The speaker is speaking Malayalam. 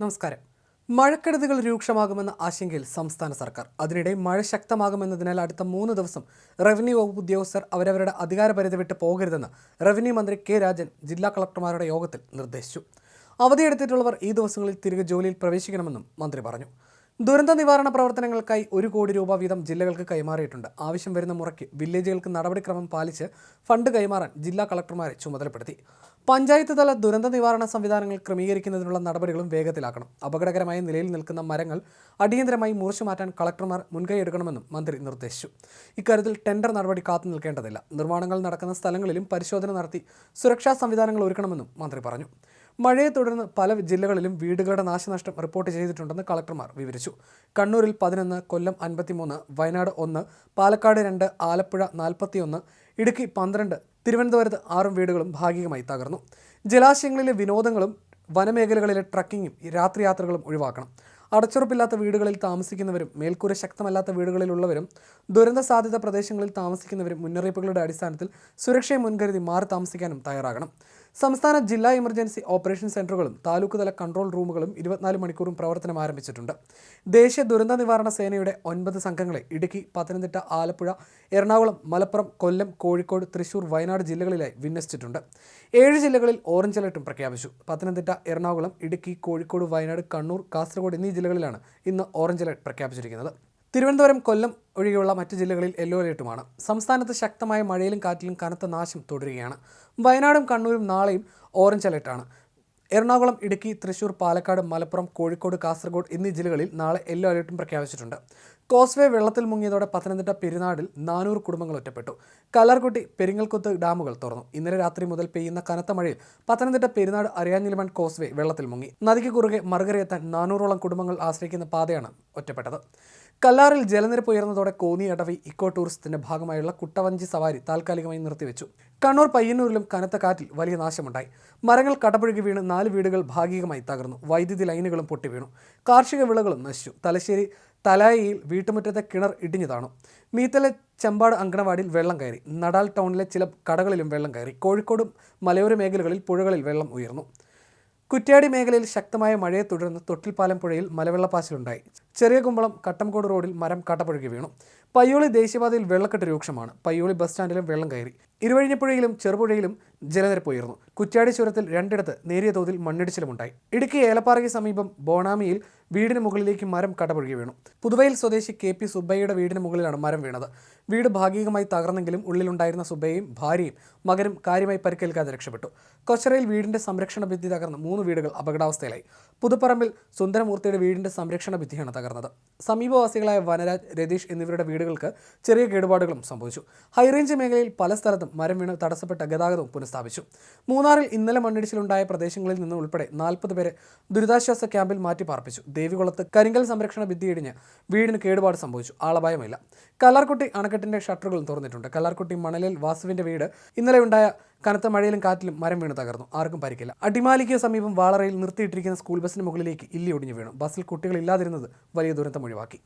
നമസ്കാരം. മഴക്കെടുതികൾ രൂക്ഷമാകുമെന്ന ആശങ്കയിൽ സംസ്ഥാന സർക്കാർ. അതിനിടെ മഴ ശക്തമാകുമെന്നതിനാൽ അടുത്ത മൂന്ന് ദിവസം റവന്യൂ വകുപ്പ് ഉദ്യോഗസ്ഥർ അവരവരുടെ അധികാരപരിധി വിട്ട് പോകരുതെന്ന് റവന്യൂ മന്ത്രി കെ രാജൻ ജില്ലാ കളക്ടർമാരുടെ യോഗത്തിൽ നിർദ്ദേശിച്ചു. അവധിയെടുത്തിട്ടുള്ളവർ ഈ ദിവസങ്ങളിൽ തിരികെ ജോലിയിൽ പ്രവേശിക്കണമെന്നും മന്ത്രി പറഞ്ഞു. ദുരന്ത നിവാരണ പ്രവർത്തനങ്ങൾക്കായി ഒരു കോടി രൂപ വീതം ജില്ലകൾക്ക് കൈമാറിയിട്ടുണ്ട്. ആവശ്യം വരുന്ന മുറയ്ക്ക് വില്ലേജുകൾക്ക് നടപടിക്രമം പാലിച്ച് ഫണ്ട് കൈമാറാൻ ജില്ലാ കളക്ടർമാരെ ചുമതലപ്പെടുത്തി. പഞ്ചായത്ത് തല ദുരന്ത നിവാരണ സംവിധാനങ്ങൾ ക്രമീകരിക്കുന്നതിനുള്ള നടപടികളും വേഗത്തിലാക്കണം. അപകടകരമായ നിലയിൽ നിൽക്കുന്ന മരങ്ങൾ അടിയന്തരമായി മുറിച്ചു മാറ്റാൻ കളക്ടർമാർ മുൻകൈയെടുക്കണമെന്നും മന്ത്രി നിർദ്ദേശിച്ചു. ഇക്കാര്യത്തിൽ ടെൻഡർ നടപടി കാത്തു നിൽക്കേണ്ടതില്ല. നിർമ്മാണങ്ങൾ നടക്കുന്ന സ്ഥലങ്ങളിലും പരിശോധന നടത്തി സുരക്ഷാ സംവിധാനങ്ങൾ ഒരുക്കണമെന്നും മന്ത്രി പറഞ്ഞു. മഴയെ തുടർന്ന് പല ജില്ലകളിലും വീടുകളുടെ നാശനഷ്ടം റിപ്പോർട്ട് ചെയ്തിട്ടുണ്ടെന്ന് കളക്ടർമാർ വിവരിച്ചു. കണ്ണൂരിൽ പതിനൊന്ന് കൊല്ലം അൻപത്തിമൂന്ന് വയനാട് ഒന്ന് പാലക്കാട് രണ്ട് ആലപ്പുഴ നാൽപ്പത്തിയൊന്ന് ഇടുക്കി പന്ത്രണ്ട് തിരുവനന്തപുരത്ത് ആറും വീടുകളും ഭാഗികമായി തകർന്നു. ജലാശയങ്ങളിലെ വിനോദങ്ങളും വനമേഖലകളിലെ ട്രക്കിങ്ങും രാത്രിയാത്രകളും ഒഴിവാക്കണം. അടച്ചുറപ്പില്ലാത്ത വീടുകളിൽ താമസിക്കുന്നവരും മേൽക്കൂര ശക്തമല്ലാത്ത വീടുകളിലുള്ളവരും ദുരന്ത സാധ്യത പ്രദേശങ്ങളിൽ താമസിക്കുന്നവരും മുന്നറിയിപ്പുകളുടെ അടിസ്ഥാനത്തിൽ സുരക്ഷയെ മുൻകരുതി മാറി താമസിക്കാനും തയ്യാറാകണം. സംസ്ഥാന ജില്ലാ എമർജൻസി ഓപ്പറേഷൻ സെന്ററുകളും താലൂക്ക് തല കൺട്രോൾ റൂമുകളും ഇരുപത്തിനാല് മണിക്കൂറും പ്രവർത്തനം ആരംഭിച്ചിട്ടുണ്ട്. ദേശീയ ദുരന്ത നിവാരണ സേനയുടെ ഒൻപത് സംഘങ്ങളെ ഇടുക്കി പത്തനംതിട്ട ആലപ്പുഴ എറണാകുളം മലപ്പുറം കൊല്ലം കോഴിക്കോട് തൃശൂർ വയനാട് ജില്ലകളിലായി വിന്യസിച്ചിട്ടുണ്ട്. ഏഴ് ജില്ലകളിൽ ഓറഞ്ച് അലർട്ടും പ്രഖ്യാപിച്ചു. പത്തനംതിട്ട എറണാകുളം ഇടുക്കി കോഴിക്കോട് വയനാട് കണ്ണൂർ കാസർഗോഡ് എന്നീ ജില്ലകളിലാണ് ഇന്ന് ഓറഞ്ച് അലർട്ട് പ്രഖ്യാപിച്ചിരിക്കുന്നത്. തിരുവനന്തപുരം കൊല്ലം ഒഴികെയുള്ള മറ്റ് ജില്ലകളിൽ യെല്ലോ അലേർട്ടുമാണ് സംസ്ഥാനത്ത് ശക്തമായ മഴയിലും കാറ്റിലും കനത്ത നാശം തുടരുകയാണ്. വയനാടും കണ്ണൂരും നാളെയും ഓറഞ്ച് അലേർട്ടാണ് എറണാകുളം ഇടുക്കി തൃശൂർ പാലക്കാട് മലപ്പുറം കോഴിക്കോട് കാസർഗോഡ് എന്നീ ജില്ലകളിൽ നാളെ യെല്ലോ അലേർട്ടും പ്രഖ്യാപിച്ചിട്ടുണ്ട്. കോസ്വേ വെള്ളത്തിൽ മുങ്ങിയതോടെ പത്തനംതിട്ട പെരുന്നാടിൽ നാനൂറ് കുടുംബങ്ങൾ ഒറ്റപ്പെട്ടു. കല്ലാർകുട്ടി പെരിങ്ങൽക്കുത്ത് ഡാമുകൾ തുറന്നു. ഇന്നലെ രാത്രി മുതൽ പെയ്യുന്ന കനത്ത മഴയിൽ പത്തനംതിട്ട പെരുന്നാട് അറിയാഞ്ഞിലിമൺ കോസ്വേ വെള്ളത്തിൽ മുങ്ങി. നദിക്ക് കുറുകെ മറുകരയെത്താൻ നാനൂറോളം കുടുംബങ്ങൾ ആശ്രയിക്കുന്ന പാതയാണ് ഒറ്റപ്പെട്ടത്. കല്ലാറിൽ ജലനിരപ്പ് ഉയർന്നതോടെ കോന്നി അടവി ഇക്കോ ടൂറിസത്തിന്റെ ഭാഗമായുള്ള കുട്ടവഞ്ചി സവാരി താൽക്കാലികമായി നിർത്തിവെച്ചു. കണ്ണൂർ പയ്യന്നൂരിലും കനത്ത കാറ്റിൽ വലിയ നാശമുണ്ടായി. മരങ്ങൾ കടപുഴകി വീണ് നാല് വീടുകൾ ഭാഗികമായി തകർന്നു. വൈദ്യുതി ലൈനുകളും പൊട്ടി വീണു. കാർഷിക വിളകളും നശിച്ചു. തലശ്ശേരി തലായിയിൽ വീട്ടുമുറ്റത്തെ കിണർ ഇടിഞ്ഞു താണു. മീത്തലെ ചെമ്പാട് അങ്കണവാടിയിൽ വെള്ളം കയറി. നടാൽ ടൗണിലെ ചില കടകളിലും വെള്ളം കയറി. കോഴിക്കോടും മലയോര മേഖലകളിൽ പുഴകളിൽ വെള്ളം ഉയർന്നു. കുറ്റ്യാടി മേഖലയിൽ ശക്തമായ മഴയെ തുടർന്ന് തൊട്ടിൽപ്പാലം പുഴയിൽ മലവെള്ളപ്പാച്ചിലുണ്ടായി. ചെറിയ കുമ്പളം കട്ടംകോട് റോഡിൽ മരം കട്ടപ്പുഴകി വീണു. പയ്യോളി ദേശീയപാതയിൽ വെള്ളക്കെട്ട് രൂക്ഷമാണ്. പയ്യോളി ബസ് സ്റ്റാൻഡിലും വെള്ളം കയറി. ഇരുവഴിഞ്ഞപ്പുഴയിലും ചെറുപുഴയിലും ജലനിരപ്പ് ഉയർന്നു. കുറ്റ്യാടി ചുരത്തിൽ രണ്ടിടത്ത് നേരിയ തോതിൽ മണ്ണിടിച്ചിലുമുണ്ടായി. ഇടുക്കി ഏലപ്പാറയ്ക്ക് സമീപം ബോണാമിയിൽ വീടിന് മുകളിലേക്ക് മരം കടപുഴകി വീണു. പുതുവയിൽ സ്വദേശി കെ പി സുബ്ബയ്യയുടെ വീടിന് മുകളിലാണ് മരം വീണത്. വീട് ഭാഗികമായി തകർന്നെങ്കിലും ഉള്ളിലുണ്ടായിരുന്ന സുബ്ബയും ഭാര്യയും മകനും കാര്യമായി പരിക്കേൽക്കാതെ രക്ഷപ്പെട്ടു. കൊച്ചറയിൽ വീടിന്റെ സംരക്ഷണ ഭിത്തി തകർന്ന് മൂന്ന് വീടുകൾ അപകടാവസ്ഥയിലായി. പുതുപ്പറമ്പിൽ സുന്ദരമൂർത്തിയുടെ വീടിന്റെ സംരക്ഷണ ഭിത്തിയാണ് തകർന്നത്. സമീപവാസികളായ വനരാജ് രതീഷ് എന്നിവരുടെ വീടുകൾക്ക് ചെറിയ കേടുപാടുകളും സംഭവിച്ചു. ഹൈറേഞ്ച് മേഖലയിൽ പല സ്ഥലത്തും മരം വീണ് തടസ്സപ്പെട്ട ഗതാഗതവും പുനഃസ്ഥാപിച്ചു മൂന്നാറിൽ ഇന്നലെ മണ്ണിടിച്ചിലുണ്ടായ പ്രദേശങ്ങളിൽ നിന്ന് ഉൾപ്പെടെ നാൽപ്പത് പേരെ ദുരിതാശ്വാസ ക്യാമ്പിൽ മാറ്റി പാർപ്പിച്ചു ദേവികുളത്ത് കരിങ്കൽ സംരക്ഷണ ഭിത്തിയിടിഞ്ഞ് വീടിന് കേടുപാട് സംഭവിച്ചു. ആളപായമില്ല കല്ലാർക്കുട്ടി അണക്കെട്ടിന്റെ ഷട്ടറുകളും തുറന്നിട്ടുണ്ട്. കല്ലാർക്കുട്ടി മണലിൽ വാസുവിന്റെ വീട്. ഇന്നലെ ഉണ്ടായ കനത്ത മഴയിലും കാറ്റിലും മരം വീണ് തകർന്നു. ആർക്കും പരിക്കില്ല. അടിമാലിക്ക് സമീപം വാളറയിൽ നിർത്തിയിട്ടിരിക്കുന്ന സ്കൂൾ ബസിന് മുകളിലേക്ക് ഇല്ലി ഒടിഞ്ഞു വീണു. ബസ്സിൽ കുട്ടികളില്ലാതിരുന്നത് വലിയ ദുരന്തം ഒഴിവാക്കി.